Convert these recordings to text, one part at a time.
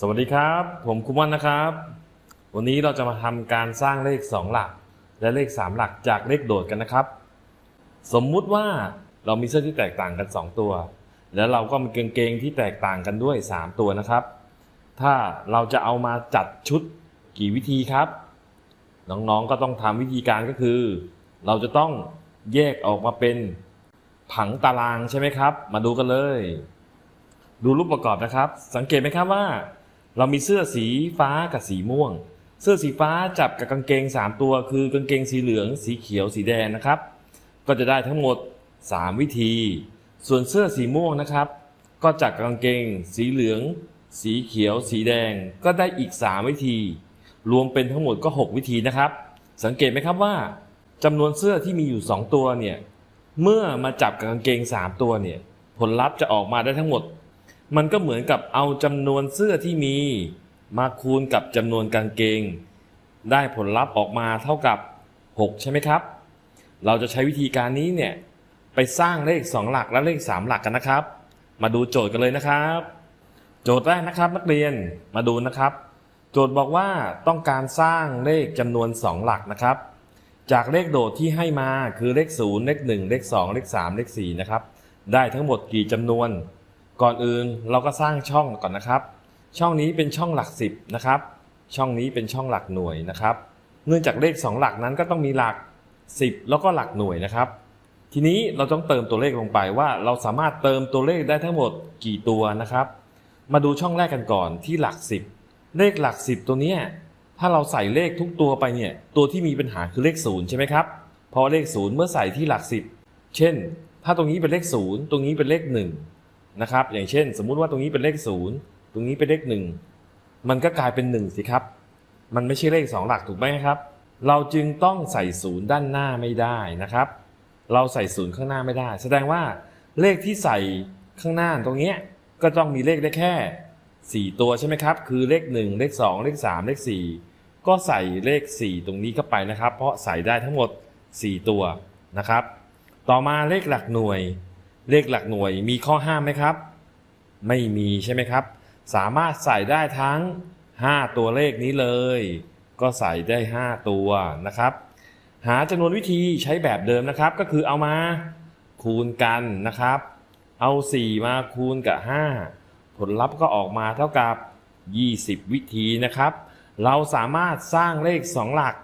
สวัสดีครับ ผมคุมันนะครับ วันนี้เราจะมาทำการสร้างเลข 2 หลัก และเลข 3 หลักจากเลขโดดกันนะครับ สมมุติว่าเรามีเสื้อที่แตกต่างกัน 2 ตัว แล้วเราก็มีกงเกงที่แตกต่างกันด้วย 3 ตัวนะครับ ถ้าเราจะเอามาจัดชุดกี่วิธีครับ น้องๆก็ต้องทำวิธีการก็คือ เราจะต้องแยกออกมาเป็นผังตารางใช่ไหมครับ มาดูกันเลย ดูรูปประกอบนะครับ สังเกตไหมครับว่า เรามีเสื้อสีฟ้ากับสีม่วง เสื้อสีฟ้าจับกับกางเกง 3 ตัว คือกางเกงสีเหลือง สีเขียวสีแดงนะครับ ก็จะได้ทั้งหมด 3 วิธี ส่วนเสื้อสีม่วงนะครับ ก็จับกับกางเกง สีเหลือง สีเขียว สีแดง ก็ได้อีก 3 วิธี รวมเป็นทั้งหมดก็ 6 วิธีนะครับ สังเกตไหมครับว่าจำนวนเสื้อที่มีอยู่ 2 ตัวเนี่ยเมื่อมาจับกับกางเกง 3 ตัวเนี่ยผลลัพธ์จะออกมาได้ทั้งหมด มันก็เหมือนกับเอาจำนวนเสื้อที่มี มาคูณกับจำนวนกางเกง ได้ผลลัพธ์ออกมาเท่ากับ 6 ใช่ไหมครับ เราจะใช้วิธีการนี้เนี่ย ไปสร้างเลข 2 หลักและเลข 3 หลักกันนะครับ มาดูโจทย์กันเลยนะครับ โจทย์แรกนะครับนักเรียนมาดูนะครับ โจทย์บอกว่าต้องการสร้างเลขจำนวน 2 หลักนะครับ จากเลขโดดที่ให้มาคือเลข 0 เลข 1 เลข 2 เลข 3 เลข 4 นะครับ ได้ทั้งหมดกี่จำนวน ก่อนอื่นเราก็สร้างช่องก่อนนะครับ ช่องนี้เป็นช่องหลัก 10 นะครับ ช่องนี้เป็นช่องหลักหน่วยนะครับ เนื่องจากเลข 2 หลักนั้นก็ต้องมีหลัก 10 แล้วก็หลักหน่วยนะครับ ทีนี้เราต้องเติมตัวเลขลงไปว่าเราสามารถเติมตัวเลขได้ทั้งหมดกี่ตัวนะครับ มาดูช่องแรกกันก่อนที่หลัก 10 เลขหลัก 10 ตัวนี้ถ้าเราใส่เลขทุกตัวไปเนี่ยตัวที่มีปัญหาคือเลข0ใช่ไหมครับเพราะเลข0เมื่อใส่ที่หลัก 10 เช่น ถ้าตรงนี้เป็นเลข0ตรงนี้เป็นเลข1 นะครับ อย่างเช่น สมมุติว่าตรงนี้เป็นเลข0ตรงนี้เป็นเลข1มันก็กลายเป็น1สิครับ มันไม่ใช่เลข2หลักถูกไหมครับ เราจึงต้องใส่ศูนย์ด้านหน้าไม่ได้นะครับ เราใส่ศูนย์ข้างหน้าไม่ได้ แสดงว่าเลขที่ใส่ข้างหน้าตรงนี้ก็ต้องมีเลขได้แค่ 4 ตัวใช่ไหมครับ คือเลข 1 เลข 2 เลข 3 เลข 4 ก็ใส่เลข 4 ตรงนี้เข้าไปนะครับ เพราะใส่ได้ทั้งหมด 4 ตัวนะครับ ต่อมาเลขหลักหน่วย เลขหลักหน่วยมีข้อห้ามไหมครับ ไม่มีใช่ไหมครับ สามารถใส่ได้ทั้ง 5 ตัวเลขนี้เลย ก็ใส่ได้ 5 ตัวนะครับ หาจำนวนวิธีใช้แบบเดิมนะครับ ก็คือเอามาคูณกันนะครับ เอา 4 มาคูณกับ 5 ผลลัพธ์ก็ออกมาเท่ากับ 20 วิธีนะครับ เราสามารถสร้างเลข 2 หลัก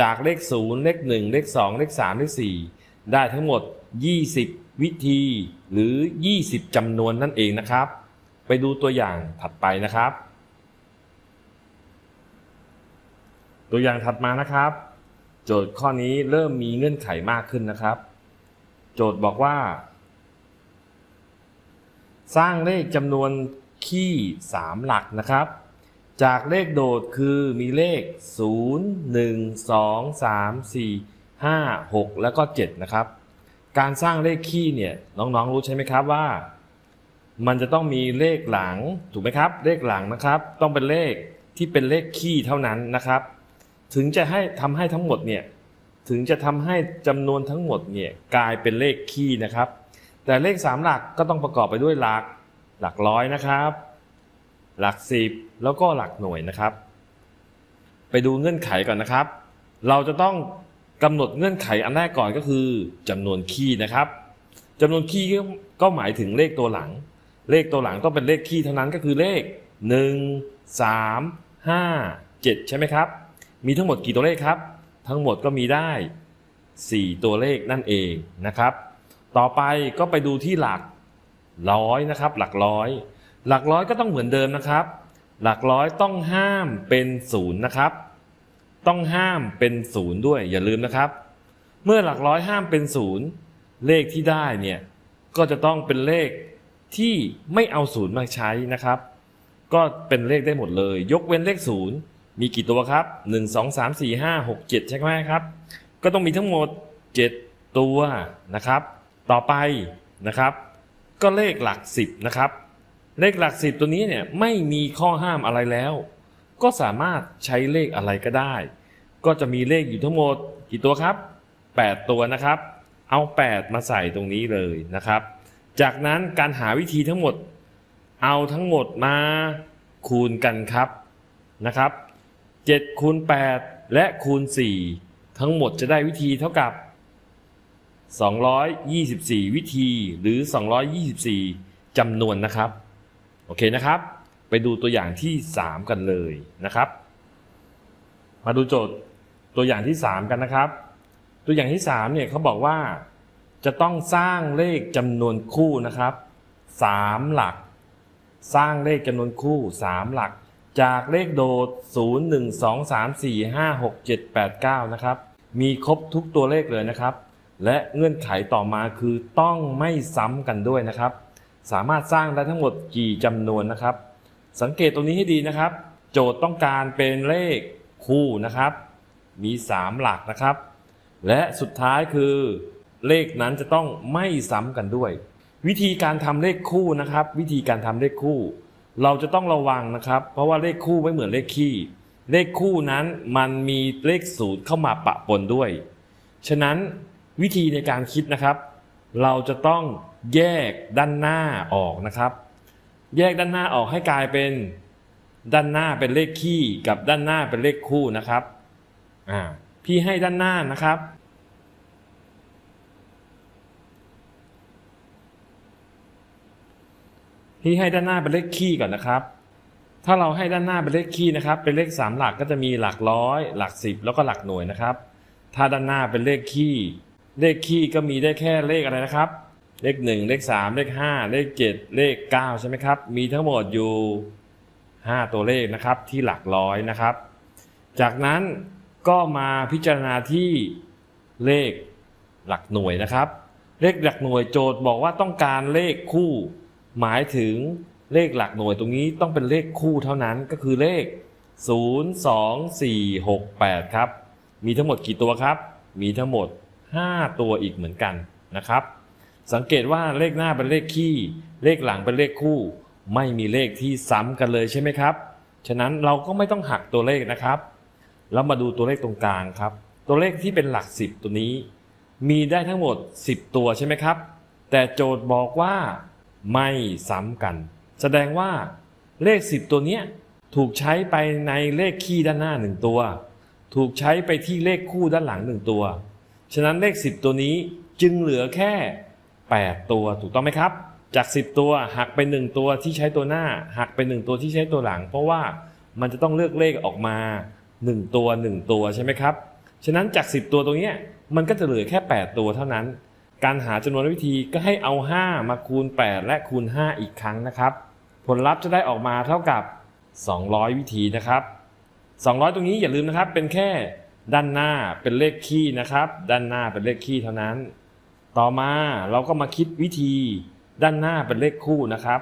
จากเลข 0 เลข 1 เลข 2 เลข 3 เลข 4 ได้ทั้งหมด 20 วิธีหรือ 20จำนวนนั่นเองนะครับ ไปดูตัวอย่างถัดไปนะครับ ตัวอย่างถัดมานะครับ โจทย์ข้อนี้เริ่มมีเงื่อนไขมากขึ้นนะครับ โจทย์บอกว่า สร้างเลขจำนวนคี่ 3 หลักนะครับ จากเลขโดดคือมีเลข 0 1 2 3 4 5 6 แล้วก็ 7 นะครับ การสร้างเลขคี่เนี่ยน้องๆรู้ใช่ไหมครับว่า มันจะต้องมีเลขหลังถูกไหมครับ เลขหลังนะครับ ต้องเป็นเลขที่เป็นเลขคี่เท่านั้นนะครับ ถึงจะให้ทำให้ทั้งหมดเนี่ยถึงจะทำให้จำนวนทั้งหมดเนี่ยกลายเป็นเลขคี่นะครับ แต่เลข 3 หลักก็ต้องประกอบไปด้วยหลักหลักร้อยนะครับ หลักสิบแล้วก็หลักหน่วยนะครับ ไปดูเงื่อนไขก่อนนะครับ เราจะต้อง กำหนดเงื่อนไขอันแรกก่อนก็คือจำนวนคี่นะครับจำนวนคี่ก็ก็หมายถึงเลขตัวหลัง เลขตัวหลังต้องเป็นเลขคี่เท่านั้นก็คือเลข 1 3 5 7 ใช่ไหมครับ มีทั้งหมดกี่ตัวเลขครับ ทั้งหมดก็มีได้ 4 ตัวเลขนั่นเองนะครับ ต่อไปก็ไปดูที่หลักร้อยนะครับ หลักร้อย หลักร้อยก็ต้องเหมือนเดิมนะครับ หลักร้อยต้องห้ามเป็นศูนย์นะครับ ต้องห้ามเป็นศูนย์ด้วยอย่าลืมนะครับ เมื่อหลักร้อยห้ามเป็นศูนย์เลขที่ได้เนี่ยก็จะต้องเป็นเลขที่ไม่เอาศูนย์มาใช้นะครับ ก็เป็นเลขได้หมดเลย ยกเว้นเลขศูนย์มีกี่ตัวครับ 1 2 3 4 5 6 7 ใช่ไหมครับ ก็ต้องมีทั้งหมด 7 ตัวนะครับ ต่อไปนะครับ ก็เลขหลัก 10 นะครับ เลขหลัก 10 ตัวนี้เนี่ยไม่มีข้อห้ามอะไรแล้ว ก็สามารถใช้เลขอะไรก็ได้ ก็จะมีเลขอยู่ทั้งหมดกี่ตัวครับ 8 ตัวนะครับ เอา 8 มาใส่ตรงนี้เลยนะครับ จากนั้นการหาวิธีทั้งหมด เอาทั้งหมดมาคูณกันครับนะครับ7คูณ8และคูณ 4 ทั้งหมดจะได้วิธีเท่ากับ 224 วิธีหรือ 224จำนวนนะครับ โอเคนะครับ ไปดูตัวอย่างที่ 3 กันเลยนะครับ มาดูโจทย์ตัวอย่างที่ 3 กันนะครับ ตัวอย่างที่3เนี่ยเขาบอกว่าจะต้องสร้างเลขจำนวนคู่นะครับ 3 หลัก สร้างเลขจำนวนคู่ 3 หลัก จากเลขโดด 0 1 2 3 4 5 6 7 8 9 นะครับ มีครบทุกตัวเลขเลยนะครับ และเงื่อนไขต่อมาคือต้องไม่ซ้ำกันด้วยนะครับ สามารถสร้างได้ทั้งหมดกี่จำนวนนะครับ สังเกตตรงนี้ให้ดีนะครับ โจทย์ต้องการเป็นเลขคู่นะครับ มี 3 หลักนะครับ และสุดท้ายคือเลขนั้นจะต้องไม่ซ้ำกันด้วย วิธีการทำเลขคู่นะครับ วิธีการทำเลขคู่ เราจะต้องระวังนะครับ เพราะว่าเลขคู่ไม่เหมือนเลขคี่ เลขคู่นั้นมันมีเลขศูนย์เข้ามาปะปนด้วย ฉะนั้นวิธีในการคิดนะครับ เราจะต้องแยกด้านหน้าออกนะครับ แยกด้านหน้าออกให้กลายเป็นด้านหน้าเป็นเลขคี่กับด้านหน้าเป็นเลขคู่นะครับอ่าพี่ให้ด้านหน้านะครับ พี่ให้ด้านหน้าเป็นเลขคี่ก่อนนะครับ ถ้าเราให้ด้านหน้าเป็นเลขคี่นะครับ เป็นเลขสามหลักก็จะมีหลักร้อย หลักสิบแล้วก็หลักหน่วยนะครับ ถ้าด้านหน้าเป็นเลขคี่เลขคี่ก็มีได้แค่เลขอะไรนะครับ เลขหนึ่งเลขสามเลขห้าเลขเจ็ดเลขเก้าใช่ไหมครับ มีทั้งหมดอยู่ห้าตัวเลขนะครับที่หลักร้อยนะครับ จากนั้นก็มาพิจารณาที่เลขหลักหน่วยนะครับ เลขหลักหน่วยโจทย์บอกว่าต้องการเลขคู่ หมายถึงเลขหลักหน่วยตรงนี้ต้องเป็นเลขคู่เท่านั้นก็คือเลข 0 2 4 6 8 ครับ มีทั้งหมดกี่ตัวครับ มีทั้งหมด 5 ตัวอีกเหมือนกันนะครับ สังเกตว่าเลขหน้าเป็นเลขคี่ เลขหลังเป็นเลขคู่ ไม่มีเลขที่ซ้ำกันเลยใช่ไหมครับ ฉะนั้นเราก็ไม่ต้องหักตัวเลขนะครับ แล้วมาดูตัวเลขตรงกลางครับ ตัวเลขที่เป็นหลัก 10 ตัวนี้ มีได้ทั้งหมด 10 ตัวใช่ไหมครับ แต่โจทย์บอกว่าไม่ซ้ำกัน แสดงว่าเลข 10 ตัวนี้ถูกใช้ไปในเลขคี่ด้านหน้า 1 ตัว ถูกใช้ไปที่เลขคู่ด้านหลัง 1 ตัว ฉะนั้นเลข 10 ตัวนี้จึงเหลือแค่ 8 ตัวถูกต้องไหมครับ จาก 10 ตัวหักไป 1 ตัวที่ใช้ตัวหน้า หักไป 1 ตัวที่ใช้ตัวหลัง เพราะว่ามันจะต้องเลือกเลขออกมา 1 ตัว 1 ตัวใช่ไหมครับฉะนั้นจาก 10 ตัวตรงนี้มันก็จะเหลือแค่ 8 ตัวเท่านั้น การหาจำนวนวิธีก็ให้เอา 5 มาคูณ 8 และคูณ 5 อีกครั้งนะครับ ผลลัพธ์จะได้ออกมาเท่ากับ 200 วิธีนะครับ 200 ตรงนี้อย่าลืมนะครับเป็นแค่ด้านหน้าเป็นเลขคี่นะครับ ด้านหน้าเป็นเลขคี่เท่านั้น ต่อมาเราก็มาคิดวิธีด้านหน้าเป็นเลขคู่นะครับ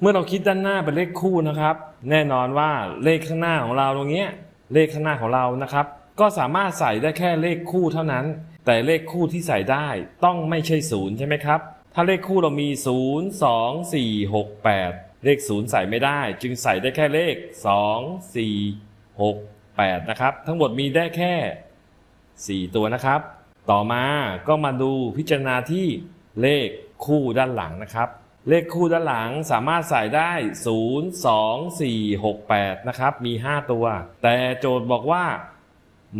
เมื่อเราคิดด้านหน้าเป็นเลขคู่นะครับ แน่นอนว่าเลขข้างหน้าของเราตรงเนี้ยเลขข้างหน้าของเรานะครับ ก็สามารถใส่ได้แค่เลขคู่เท่านั้น แต่เลขคู่ที่ใส่ได้ต้องไม่ใช่ศูนย์ใช่ไหมครับ ถ้าเลขคู่เรามี 0 2 4 6 8 เลข0ใส่ไม่ได้ จึงใส่ได้แค่เลข 2 4 6 8 นะครับ ทั้งหมดมีได้แค่ 4 ตัวนะครับ ต่อมาก็มาดูพิจารณาที่เลขคู่ด้านหลังนะครับ เลขคู่ด้านหลังสามารถใส่ได้ 0 2 4 6 8 นะครับ มี 5 ตัว แต่โจทย์บอกว่า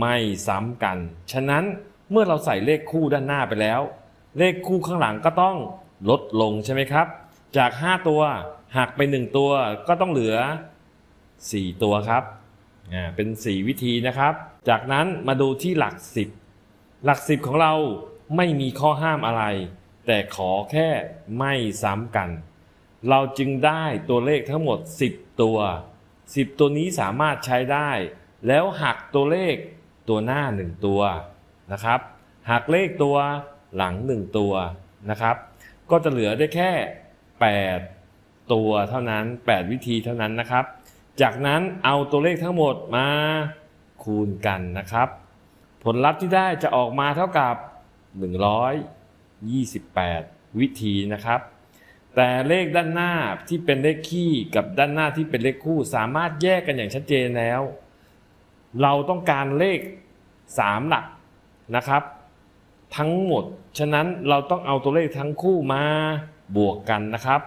ไม่ซ้ำกัน ฉะนั้นเมื่อเราใส่เลขคู่ด้านหน้าไปแล้ว เลขคู่ข้างหลังก็ต้องลดลงใช่ไหมครับ จาก 5 ตัวหักไป 1 ตัวก็ต้องเหลือ 4 ตัวครับ เป็น 4 วิธีนะครับ จากนั้นมาดูที่หลัก 10 หลัก 10 ของเราไม่มีข้อห้ามอะไร แต่ขอแค่ไม่ซ้ำกัน เราจึงได้ตัวเลขทั้งหมด 10 ตัว 10 ตัวนี้สามารถใช้ได้ แล้วหักตัวเลขตัวหน้า 1 ตัวนะครับ หักเลขตัวหลัง 1 ตัวนะครับ ก็จะเหลือได้แค่ 8 ตัวเท่านั้น 8 วิธีเท่านั้นนะครับ จากนั้นเอาตัวเลขทั้งหมดมาคูณกันนะครับ ผลลัพธ์ที่ได้จะออกมาเท่ากับ 128 วิธีนะครับ แต่เลขด้านหน้าที่เป็นเลขคี่กับด้านหน้าที่เป็นเลขคู่ สามารถแยกกันอย่างชัดเจนแล้ว เราต้องการเลข 3 หลักนะครับ ทั้งหมด ฉะนั้นเราต้องเอาตัวเลขทั้งคู่มาบวกกันนะครับ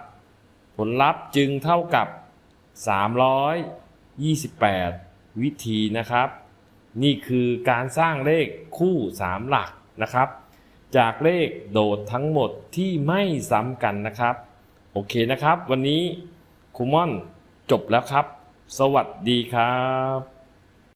ผลลัพธ์จึงเท่ากับ 328 วิธีนะครับ นี่คือการสร้างเลขคู่ 3 หลักนะครับ จากเลขโดดทั้งหมดที่ไม่ซ้ำกันนะครับ โอเคนะครับ วันนี้ครูม่อนจบแล้วครับ สวัสดีครับ